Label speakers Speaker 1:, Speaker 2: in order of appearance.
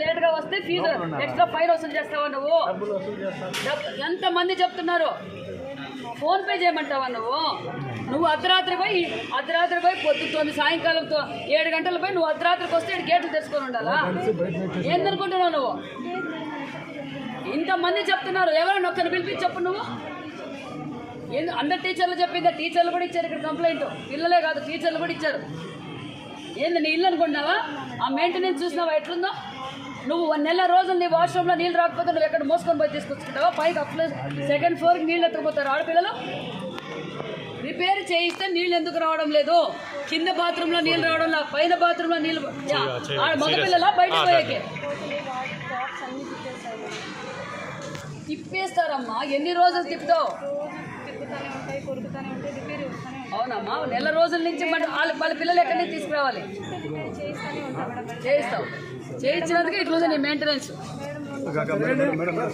Speaker 1: లేట్గా వస్తే fee extra fine వసూలు చేస్తావా నువ్వు? ఎంత మంది చెప్తున్నారు? ఫోన్ పే చేయమంటావా నువ్వు? నువ్వు అర్ధరాత్రి పోయి అర్ధరాత్రి పోయి పొద్దు తొమ్మిది సాయంకాలం ఏడు గంటల పోయి నువ్వు అర్ధరాత్రికి వస్తే గేట్లు తెచ్చుకొని ఉండాలా? ఏందనుకుంటున్నావు నువ్వు? ఇంతమంది చెప్తున్నారు. ఎవరైనా ఒక్కరిని పిలిపించి చెప్పు నువ్వు? అందరు టీచర్లు చెప్పిందా టీచర్లు కూడా ఇచ్చారు ఇక్కడ కంప్లైంట్ పిల్లలే కాదు టీచర్లు కూడా ఇచ్చారు. ఏంది నీ ఇల్లు అనుకుంటున్నావా? ఆ మెయింటెనెన్స్ చూసినావా? ఎట్లుందో? నువ్వు వన్ నెల రోజులు నీ వాష్రూమ్లో నీళ్ళు రాకపోతే నువ్వు ఎక్కడ మోసుకొని పోయి తీసుకొచ్చుకుంటావా? పైకి అప్లై సెకండ్ ఫ్లోర్కి నీళ్ళు ఎత్తుకుపోతారు ఆడపిల్లలు. రిపేర్ చేయిస్తే నీళ్ళు ఎందుకు రావడం లేదు? కింద బాత్రూంలో నీళ్ళు రావడం లేదు పైన బాత్రూంలో నీళ్ళు మగపిల్లల బయట పోయేకి. తిప్పేస్తారమ్మా. ఎన్ని రోజులు తిప్పుతావు?
Speaker 2: తిప్పుతూనే ఉంటాయి కొరుకుతూనే ఉంటాయి
Speaker 1: అవునమ్మా. నెల రోజుల నుంచి మన వాళ్ళ వాళ్ళ పిల్లలు ఎక్కడి నుంచి తీసుకురావాలి?
Speaker 2: రిపేర్ చేస్తూనే ఉంటాం
Speaker 1: చేయిస్తావు చేయించినందుకు ఇట్లుంది నీ మెయింటెనెన్స్